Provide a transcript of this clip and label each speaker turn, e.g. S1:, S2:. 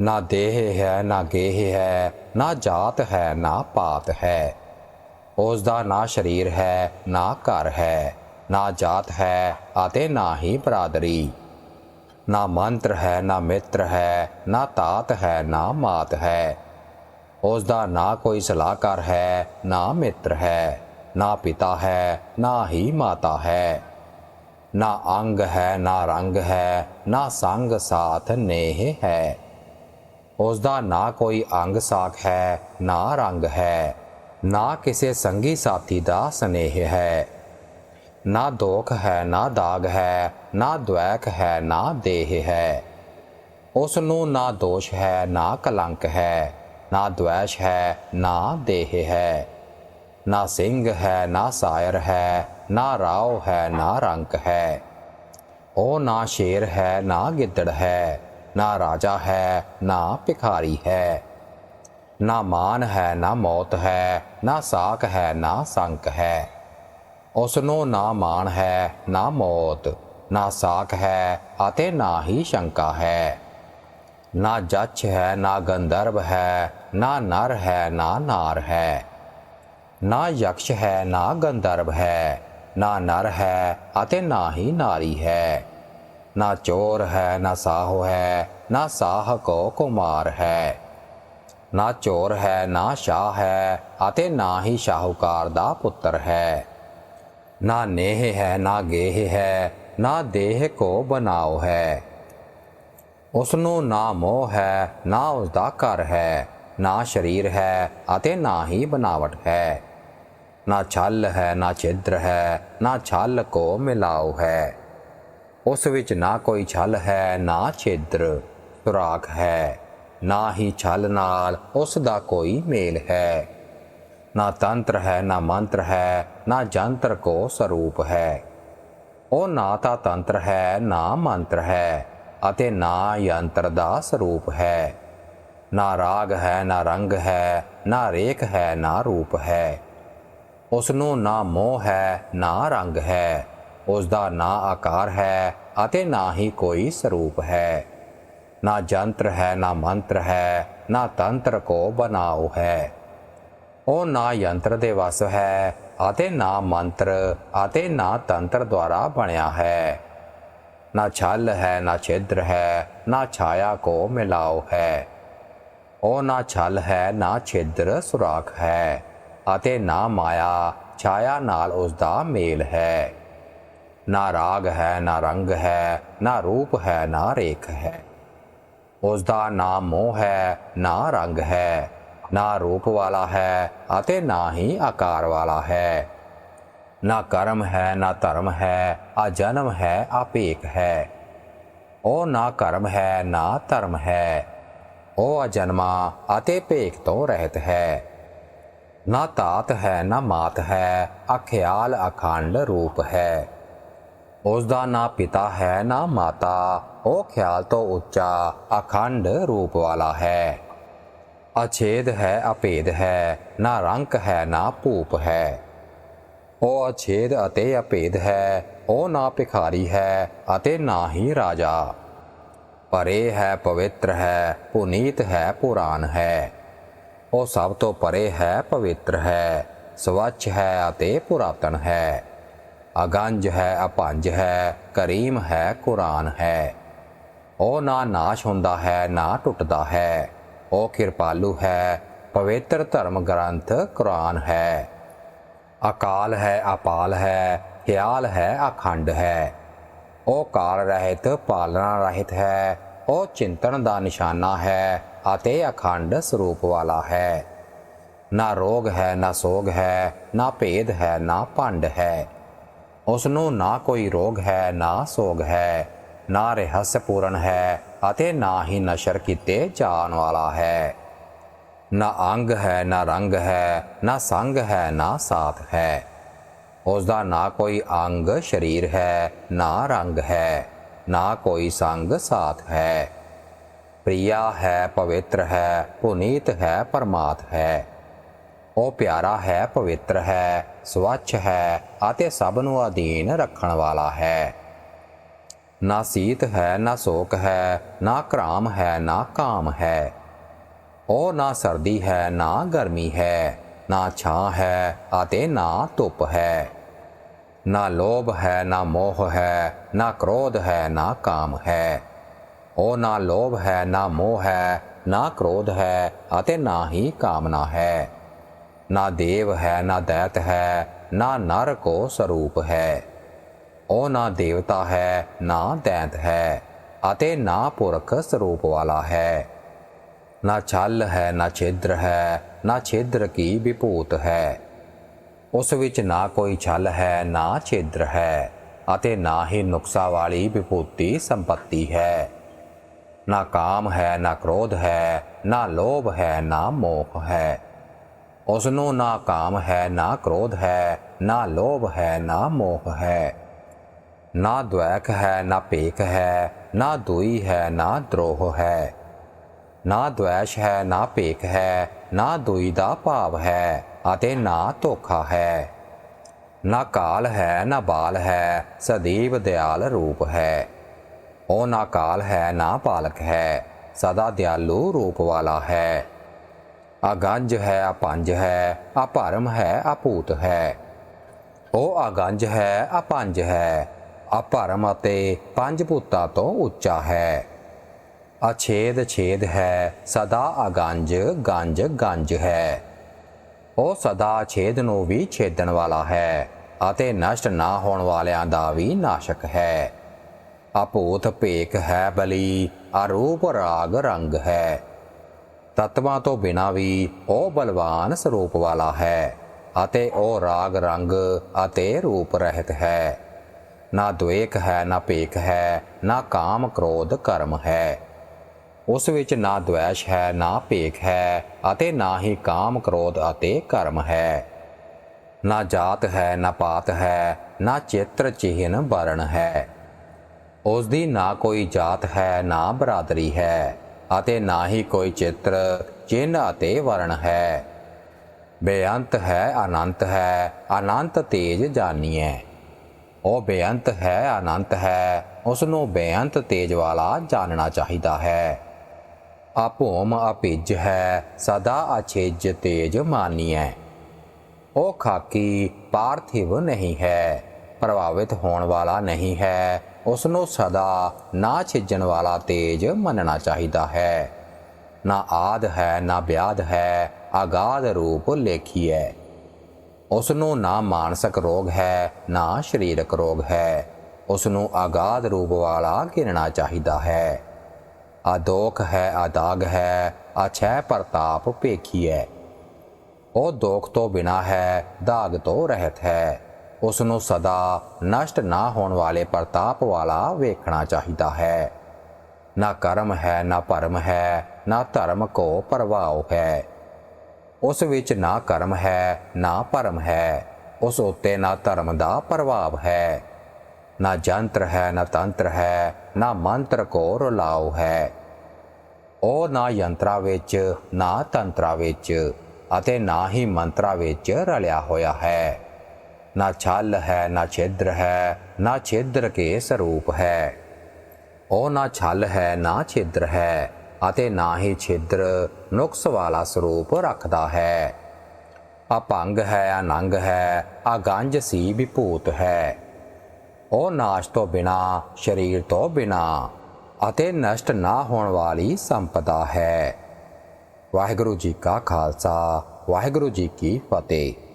S1: ਨਾ ਦੇਹ ਹੈ ਨਾ ਗੇਹ ਹੈ ਨਾ ਜਾਤ ਹੈ ਨਾ ਪਾਤ ਹੈ ਉਸ ਦਾ ਨਾ ਸਰੀਰ ਹੈ ਨਾ ਘਰ ਹੈ ਨਾ ਜਾਤ ਹੈ ਅਤੇ ਨਾ ਹੀ ਬਰਾਦਰੀ ਨਾ ਮੰਤਰ ਹੈ ਨਾ ਮਿੱਤਰ ਹੈ ਨਾ ਤਾਤ ਹੈ ਨਾ ਮਾਤ ਹੈ ਉਸ ਦਾ ਨਾ ਕੋਈ ਸਲਾਹਕਾਰ ਹੈ ਨਾ ਮਿੱਤਰ ਹੈ ਨਾ ਪਿਤਾ ਹੈ ਨਾ ਹੀ ਮਾਤਾ ਹੈ ਨਾ ਅੰਗ ਹੈ ਨਾ ਰੰਗ ਹੈ ਨਾ ਸੰਗ ਸਾਥ ਨੇਹ ਹੈ ਉਸ ਦਾ ਨਾ ਕੋਈ ਅੰਗ ਸਾਖ ਹੈ ਨਾ ਰੰਗ ਹੈ ਨਾ ਕਿਸੇ ਸੰਗੀ ਸਾਥੀ ਦਾ ਸਨੇਹ ਹੈ ਨਾ ਦੋਖ ਹੈ ਨਾ ਦਾਗ ਹੈ ਨਾ ਦ્વੈਕ ਹੈ ਨਾ ਦੇਹ ਹੈ ਉਸ ਨੂੰ ਨਾ ਦੋਸ਼ ਹੈ ਨਾ ਕਲੰਕ ਹੈ ਨਾ ਦ્વੈਸ਼ ਹੈ ਨਾ ਦੇਹ ਹੈ ਨਾ ਸਿੰਘ ਹੈ ਨਾ ਸਾਇਰ ਹੈ ਨਾ ਰਾਉ ਹੈ ਨਾ ਰੰਕ ਹੈ ਉਹ ਨਾ ਸ਼ੇਰ ਹੈ ਨਾ ਗਿੱਦੜ ਹੈ ਨਾ ਰਾਜਾ ਹੈ ਨਾ ਭਿਖਾਰੀ ਹੈ ਨਾ ਮਾਨ ਹੈ ਨਾ ਮੌਤ ਹੈ ਨਾ ਸਾਖ ਹੈ ਨਾ ਸੰਕ ਹੈ ਉਸ ਨੂੰ ਨਾ ਮਾਨ ਹੈ ਨਾ ਮੌਤ ਨਾ ਸਾਖ ਹੈ ਅਤੇ ਨਾ ਹੀ ਸ਼ੰਕਾ ਹੈ ਨਾ ਜੱਚ ਹੈ ਨਾ ਗੰਧਰਵ ਹੈ ਨਾ ਨਰ ਹੈ ਨਾ ਨਾਰ ਹੈ ਨਾ ਯਕਸ਼ ਹੈ ਨਾ ਗੰਧਰਵ ਹੈ ਨਾ ਨਰ ਹੈ ਅਤੇ ਨਾ ਹੀ ਨਾਰੀ ਹੈ ਨਾ ਚੋਰ ਹੈ, ਨਾ ਸਾਹੋ ਹੈ, ਨਾ ਸਾਹ ਕੋ ਕੁਮਾਰ ਹੈ। ਨਾ ਚੋਰ ਹੈ, ਨਾ ਸ਼ਾਹ ਹੈ ਅਤੇ ਨਾ ਹੀ ਸ਼ਾਹੂਕਾਰ ਦਾ ਪੁੱਤਰ ਹੈ। ਨਾ ਨੇਹ ਹੈ, ਨਾ ਗੇਹ ਹੈ, ਨਾ ਦੇਹ ਕੋ ਬਨਾਓ ਹੈ। ਉਸ ਨੂੰ ਨਾ ਮੋਹ ਹੈ, ਨਾ ਉਸ ਦਾ ਘਰ ਹੈ, ਨਾ ਸਰੀਰ ਹੈ ਅਤੇ ਨਾ ਹੀ ਬਨਾਵਟ ਹੈ। ਨਾ ਛਲ ਹੈ, ਨਾ ਛਿਦਰ ਹੈ, ਨਾ ਛਲ ਕੋ ਮਿਲਾਓ ਹੈ। ਉਸ ਵਿੱਚ ਨਾ ਕੋਈ ਛਲ ਹੈ, ਨਾ ਛਿਦਰ ਸੁਰਾਖ ਹੈ, ਨਾ ਹੀ ਛਲ ਨਾਲ ਉਸ ਦਾ ਕੋਈ ਮੇਲ ਹੈ। ਨਾ ਤੰਤਰ ਹੈ, ਨਾ ਮੰਤਰ ਹੈ, ਨਾ ਜੰਤਰ ਕੋ ਸਰੂਪ ਹੈ। ਉਹ ਨਾ ਤਾਂ ਤੰਤਰ ਹੈ, ਨਾ ਮੰਤਰ ਹੈ ਅਤੇ ਨਾ ਯੰਤਰ ਦਾ ਸਰੂਪ ਹੈ। ਨਾ ਰਾਗ ਹੈ, ਨਾ ਰੰਗ ਹੈ, ਨਾ ਰੇਖ ਹੈ, ਨਾ ਰੂਪ ਹੈ। ਉਸ ਨੂੰ ਨਾ ਮੋਹ ਹੈ, ਨਾ ਰੰਗ ਹੈ। ਉਸ ਦਾ ਨਾ ਆਕਾਰ ਹੈ ਅਤੇ ਨਾ ਹੀ ਕੋਈ ਸਰੂਪ ਹੈ। ਨਾ ਜੰਤਰ ਹੈ, ਨਾ ਮੰਤਰ ਹੈ, ਨਾ ਤੰਤਰ ਕੋ ਬਨਾਓ ਹੈ। ਉਹ ਨਾ ਯੰਤਰ ਦੇ ਵਸ ਹੈ ਅਤੇ ਨਾ ਮੰਤਰ ਅਤੇ ਨਾ ਤੰਤਰ ਦੁਆਰਾ ਬਣਿਆ ਹੈ। ਨਾ ਛਲ ਹੈ, ਨਾ ਛਿਦਰ ਹੈ, ਨਾ ਛਾਇਆ ਕੋ ਮਿਲਾਓ ਹੈ। ਉਹ ਨਾ ਛਲ ਹੈ, ਨਾ ਛਿਦਰ ਸੁਰਾਖ ਹੈ ਅਤੇ ਨਾ ਮਾਇਆ, ਛਾਇਆ ਨਾਲ ਉਸ ਦਾ ਮੇਲ ਹੈ। ਨਾ ਰਾਗ ਹੈ, ਨਾ ਰੰਗ ਹੈ, ਨਾ ਰੂਪ ਹੈ, ਨਾ ਰੇਖ ਹੈ। ਉਸ ਦਾ ਨਾ ਮੋਹ ਹੈ, ਨਾ ਰੰਗ ਹੈ, ਨਾ ਰੂਪ ਵਾਲਾ ਹੈ ਅਤੇ ਨਾ ਹੀ ਆਕਾਰ ਵਾਲਾ ਹੈ। ਨਾ ਕਰਮ ਹੈ, ਨਾ ਧਰਮ ਹੈ, ਆ ਜਨਮ ਹੈ, ਆ ਹੈ। ਉਹ ਨਾ ਕਰਮ ਹੈ, ਨਾ ਧਰਮ ਹੈ। ਉਹ ਅਜਨਮਾ ਅਤੇ ਭੇਕ ਤੋਂ ਰਹਿਤ ਹੈ। ਨਾ ਤਾਤ ਹੈ, ਨਾ ਮਾਤ ਹੈ ਅਖਿਆਲ ਅਖੰਡ ਰੂਪ ਹੈ। ਉਸ ਦਾ ਨਾ ਪਿਤਾ ਹੈ, ਨਾ ਮਾਤਾ। ਉਹ ਖਿਆਲ ਤੋਂ ਉੱਚਾ, ਅਖੰਡ ਰੂਪ ਵਾਲਾ ਹੈ। ਅਛੇਦ ਹੈ, ਅਭੇਦ ਹੈ, ਨਾ ਰੰਕ ਹੈ, ਨਾ ਭੂਪ ਹੈ। ਉਹ ਅਛੇਦ ਅਤੇ ਅਭੇਦ ਹੈ, ਉਹ ਨਾ ਭਿਖਾਰੀ ਹੈ ਅਤੇ ਨਾ ਹੀ ਰਾਜਾ। ਪਰੇ ਹੈ, ਪਵਿੱਤਰ ਹੈ, ਪੁਨੀਤ ਹੈ ਪੁਰਾਨ ਹੈ। ਉਹ ਸਭ ਤੋਂ ਪਰੇ ਹੈ, ਪਵਿੱਤਰ ਹੈ, ਸਵੱਛ ਹੈ ਅਤੇ ਪੁਰਾਤਨ ਹੈ। ਅਗੰਜ ਹੈ ਅਪੰਜ ਹੈ, ਕਰੀਮ ਹੈ, ਕੁਰਾਨ ਹੈ। ਉਹ ਨਾ ਨਾਸ਼ ਹੁੰਦਾ ਹੈ, ਨਾ ਟੁੱਟਦਾ ਹੈ। ਉਹ ਕਿਰਪਾਲੂ ਹੈ, ਪਵਿੱਤਰ ਧਰਮ ਗ੍ਰੰਥ, ਕੁਰਾਨ ਹੈ। ਅਕਾਲ ਹੈ, ਅਪਾਲ ਹੈ ਖਿਆਲ ਹੈ, ਅਖੰਡ ਹੈ। ਉਹ ਕਾਲ ਰਹਿਤ, ਪਾਲਣਾ ਰਹਿਤ ਹੈ। ਉਹ ਚਿੰਤਨ ਦਾ ਨਿਸ਼ਾਨਾ ਹੈ ਅਤੇ ਅਖੰਡ ਸਰੂਪ ਵਾਲਾ ਹੈ। ਨਾ ਰੋਗ ਹੈ, ਨਾ ਸੋਗ ਹੈ, ਨਾ ਭੇਦ ਹੈ, ਨਾ ਭੰਡ ਹੈ। ਉਸ ਨੂੰ ਨਾ ਕੋਈ ਰੋਗ ਹੈ, ਨਾ ਸੋਗ ਹੈ, ਨਾ ਰਹੱਸ ਪੂਰਨ ਹੈ ਅਤੇ ਨਾ ਹੀ ਨਸ਼ਰ ਕੀਤੇ ਜਾਣ ਵਾਲਾ ਹੈ। ਨਾ ਅੰਗ ਹੈ, ਨਾ ਰੰਗ ਹੈ, ਨਾ ਸੰਗ ਹੈ, ਨਾ ਸਾਥ ਹੈ। ਉਸ ਦਾ ਨਾ ਕੋਈ ਅੰਗ ਸਰੀਰ ਹੈ, ਨਾ ਰੰਗ ਹੈ, ਨਾ ਕੋਈ ਸੰਗ ਸਾਥ ਹੈ। ਪ੍ਰਿਆ ਹੈ, ਪਵਿੱਤਰ ਹੈ, ਪੁਨੀਤ ਹੈ ਪਰਮਾਤ ਹੈ। ਉਹ ਪਿਆਰਾ ਹੈ ਪਵਿੱਤਰ ਹੈ ਸਵੱਛ ਹੈ ਅਤੇ ਸਭ ਨੂੰ ਅਧੀਨ ਰੱਖਣ ਵਾਲਾ ਹੈ ਨਾ ਸੀਤ ਹੈ ਨਾ ਸੋਕ ਹੈ ਨਾ ਕ੍ਰਾਮ ਹੈ ਨਾ ਕਾਮ ਹੈ ਉਹ ਨਾ ਸਰਦੀ ਹੈ ਨਾ ਗਰਮੀ ਹੈ ਨਾ ਛਾਂ ਹੈ ਅਤੇ ਨਾ ਧੁੱਪ ਹੈ ਨਾ ਲੋਭ ਹੈ ਨਾ ਮੋਹ ਹੈ ਨਾ ਕ੍ਰੋਧ ਹੈ ਨਾ ਕਾਮ ਹੈ ਉਹ ਨਾ ਲੋਭ ਹੈ ਨਾ ਮੋਹ ਹੈ ਨਾ ਕ੍ਰੋਧ ਹੈ ਅਤੇ ਨਾ ਹੀ ਕਾਮਨਾ ਹੈ ਨਾ ਦੇਵ ਹੈ, ਨਾ ਦੈਤ ਹੈ, ਨਾ ਨਰ ਕੋ ਸਰੂਪ ਹੈ। ਉਹ ਨਾ ਦੇਵਤਾ ਹੈ, ਨਾ ਦੈਂਤ ਹੈ ਅਤੇ ਨਾ ਪੁਰਖ ਸਰੂਪ ਵਾਲਾ ਹੈ। ਨਾ ਛਲ ਹੈ, ਨਾ ਛਿਦਰ ਹੈ, ਨਾ ਛਿਦਰ ਕੀ ਵਿਭੂਤ ਹੈ। ਉਸ ਵਿੱਚ ਨਾ ਕੋਈ ਛਲ ਹੈ, ਨਾ ਛਿਦਰ ਹੈ ਅਤੇ ਨਾ ਹੀ ਨੁਕਸਾ ਵਾਲੀ ਵਿਭੂਤੀ ਸੰਪਤੀ ਹੈ। ਨਾ ਕਾਮ ਹੈ, ਨਾ ਕ੍ਰੋਧ ਹੈ, ਨਾ ਲੋਭ ਹੈ, ਨਾ ਮੋਹ ਹੈ। ਉਸ ਨੂੰ ਨਾ ਕਾਮ ਹੈ ਨਾ ਕ੍ਰੋਧ ਹੈ ਨਾ ਲੋਭ ਹੈ ਨਾ ਮੋਹ ਹੈ ਨਾ ਦ્વੈਕ ਹੈ ਨਾ ਭੇਖ ਹੈ ਨਾ ਦੁਈ ਹੈ ਨਾ ਦਰੋਹ ਹੈ ਨਾ ਦ્વੈਸ਼ ਹੈ ਨਾ ਭੇਖ ਹੈ ਨਾ ਦੁਈ ਦਾ ਭਾਵ ਹੈ ਅਤੇ ਨਾ ਧੋਖਾ ਹੈ ਨਾ ਕਾਲ ਹੈ ਨਾ ਬਾਲ ਹੈ ਸਦੀਵ ਦਿਆਲ ਰੂਪ ਹੈ ਉਹ ਨਾ ਕਾਲ ਹੈ ਨਾ ਪਾਲਕ ਹੈ ਸਦਾ ਦਿਆਲੂ ਰੂਪ ਵਾਲਾ ਹੈ ਅਗੰਜ ਹੈ ਪੰਜ ਹੈ ਅਪਰਮ ਹੈ ਅਪੂਤ ਹੈ। ਉਹ ਅਗੰਜ ਹੈ ਅਪੰਜ ਹੈ ਅਪਰਮ ਅਤੇ ਪੰਜ ਭੂਤਾਂ ਤੋਂ ਉੱਚਾ ਹੈ। ਅਛੇਦ ਛੇਦ ਹੈ, ਸਦਾ ਅਗੰਜ ਗੰਜ ਗੰਜ ਹੈ। ਉਹ ਸਦਾ ਛੇਦ ਨੂੰ ਵੀ ਛੇਦਣ ਵਾਲਾ ਹੈ ਅਤੇ ਨਸ਼ਟ ਨਾ ਹੋਣ ਵਾਲਿਆਂ ਦਾ ਵੀ ਨਾਸ਼ਕ ਹੈ। ਅਭੂਤ ਭੇਕ ਹੈ ਬਲੀ ਅਰੂਪ ਰਾਗ ਰੰਗ ਹੈ। ਤਤਵਾਂ ਤੋਂ ਬਿਨਾ ਵੀ ਉਹ ਬਲਵਾਨ ਸਰੂਪ ਵਾਲਾ ਹੈ ਅਤੇ ਉਹ ਰਾਗ ਰੰਗ ਅਤੇ ਰੂਪ ਰਹਿਤ ਹੈ। ਨਾ ਦੁਏਕ ਹੈ, ਨਾ ਭੇਕ ਹੈ, ਨਾ ਕਾਮ ਕ੍ਰੋਧ ਕਰਮ ਹੈ। ਉਸ ਵਿੱਚ ਨਾ ਦ્વੈਸ਼ ਹੈ, ਨਾ ਭੇਖ ਹੈ ਅਤੇ ਨਾ ਹੀ ਕਾਮ ਕ੍ਰੋਧ ਅਤੇ ਕਰਮ ਹੈ। ਨਾ ਜਾਤ ਹੈ, ਨਾ ਪਾਤ ਹੈ, ਨਾ ਚਿੱਤਰ ਚਿਹਨ ਵਰਣ ਹੈ। ਉਸ ਦੀ ਨਾ ਕੋਈ ਜਾਤ ਹੈ, ਨਾ ਬਰਾਦਰੀ ਹੈ। ਅਤੇ ਨਾ ਹੀ ਕੋਈ ਚਿੱਤਰ ਚਿੰਨ ਅਤੇ ਵਰਣ ਹੈ। ਬੇਅੰਤ ਹੈ, ਅਨੰਤ ਹੈ, ਅਨੰਤ ਤੇਜ ਜਾਨੀਐ। ਉਹ ਬੇਅੰਤ ਹੈ, ਅਨੰਤ ਹੈ ਉਸ ਨੂੰ ਬੇਅੰਤ ਤੇਜ ਵਾਲਾ ਜਾਣਨਾ ਚਾਹੀਦਾ ਹੈ। ਆਪੋਮ ਅਪਿਜ ਹੈ, ਸਦਾ ਅਛੇਜ ਤੇਜ ਮਾਨੀਐ। ਉਹ ਖਾਕੀ ਪਾਰਥਿਵ ਨਹੀਂ ਹੈ, ਪ੍ਰਭਾਵਿਤ ਹੋਣ ਵਾਲਾ ਨਹੀਂ ਹੈ ਉਸ ਨੂੰ ਸਦਾ ਨਾ ਛਿੱਜਣ ਵਾਲਾ ਤੇਜ ਮੰਨਣਾ ਚਾਹੀਦਾ ਹੈ। ਨਾ ਆਦ ਹੈ, ਨਾ ਵਿਆਦ ਹੈ, ਆਗਾਦ ਰੂਪ ਲੇਖੀਐ। ਉਸ ਨੂੰ ਨਾ ਮਾਨਸਿਕ ਰੋਗ ਹੈ, ਨਾ ਸਰੀਰਕ ਰੋਗ ਹੈ। ਉਸ ਨੂੰ ਆਗਾਦ ਰੂਪ ਵਾਲਾ ਗਿਣਨਾ ਚਾਹੀਦਾ ਹੈ। ਆਦੋਖ ਹੈ ਆਦਾਗ ਹੈ ਅਛੈ ਪ੍ਰਤਾਪ ਭੇਖੀ ਹੈ ਉਹ ਦੋਖ ਤੋਂ ਬਿਨਾ ਹੈ, ਦਾਗ ਤੋਂ ਰਹਿਤ ਹੈ। ਉਸ ਨੂੰ ਸਦਾ ਨਸ਼ਟ ਨਾ ਹੋਣ ਵਾਲੇ ਪ੍ਰਤਾਪ ਵਾਲਾ ਵੇਖਣਾ ਚਾਹੀਦਾ ਹੈ। ਨਾ ਕਰਮ ਹੈ, ਨਾ ਭਰਮ ਹੈ, ਨਾ ਧਰਮ ਕੋ ਪ੍ਰਭਾਵ ਹੈ। ਉਸ ਵਿੱਚ ਨਾ ਕਰਮ ਹੈ, ਨਾ ਭਰਮ ਹੈ। ਉਸ ਉੱਤੇ ਨਾ ਧਰਮ ਦਾ ਪ੍ਰਭਾਵ ਹੈ। ਨਾ ਜੰਤਰ ਹੈ, ਨਾ ਤੰਤਰ ਹੈ, ਨਾ ਮੰਤਰ ਕੋ ਰਲਾਉ ਹੈ। ਉਹ ਨਾ ਯੰਤਰਾ ਵਿੱਚ, ਨਾ ਤੰਤਰਾ ਵਿੱਚ ਅਤੇ ਨਾ ਹੀ ਮੰਤਰਾ ਵਿੱਚ ਰਲਿਆ ਹੋਇਆ ਹੈ। ਨਾ ਛਲ ਹੈ, ਨਾ ਛਿਦਰ ਹੈ, ਨਾ ਛਿਦਰ ਕੇ ਸਰੂਪ ਹੈ। ਉਹ ਨਾ ਛਲ ਹੈ, ਨਾ ਛਿਦਰ ਹੈ, ਅਤੇ ਨਾ ਹੀ ਛਿਦਰ ਨੁਕਸ ਵਾਲਾ ਸਰੂਪ ਰੱਖਦਾ ਹੈ। ਅਪੰਗ ਹੈ, ਅਨੰਗ ਹੈ, ਅਗੰਜ ਸੀ ਵਿਭੂਤ ਹੈ। ਉਹ ਨਾਸ਼ ਤੋਂ ਬਿਨਾ, ਸਰੀਰ ਤੋਂ ਬਿਨਾ, ਅਤੇ ਨਸ਼ਟ ਨਾ ਹੋਣ ਵਾਲੀ ਸੰਪਦਾ ਹੈ। ਵਾਹਿਗੁਰੂ ਜੀ ਕਾ ਖਾਲਸਾ, ਵਾਹਿਗੁਰੂ ਜੀ ਕੀ ਫਤਿਹ।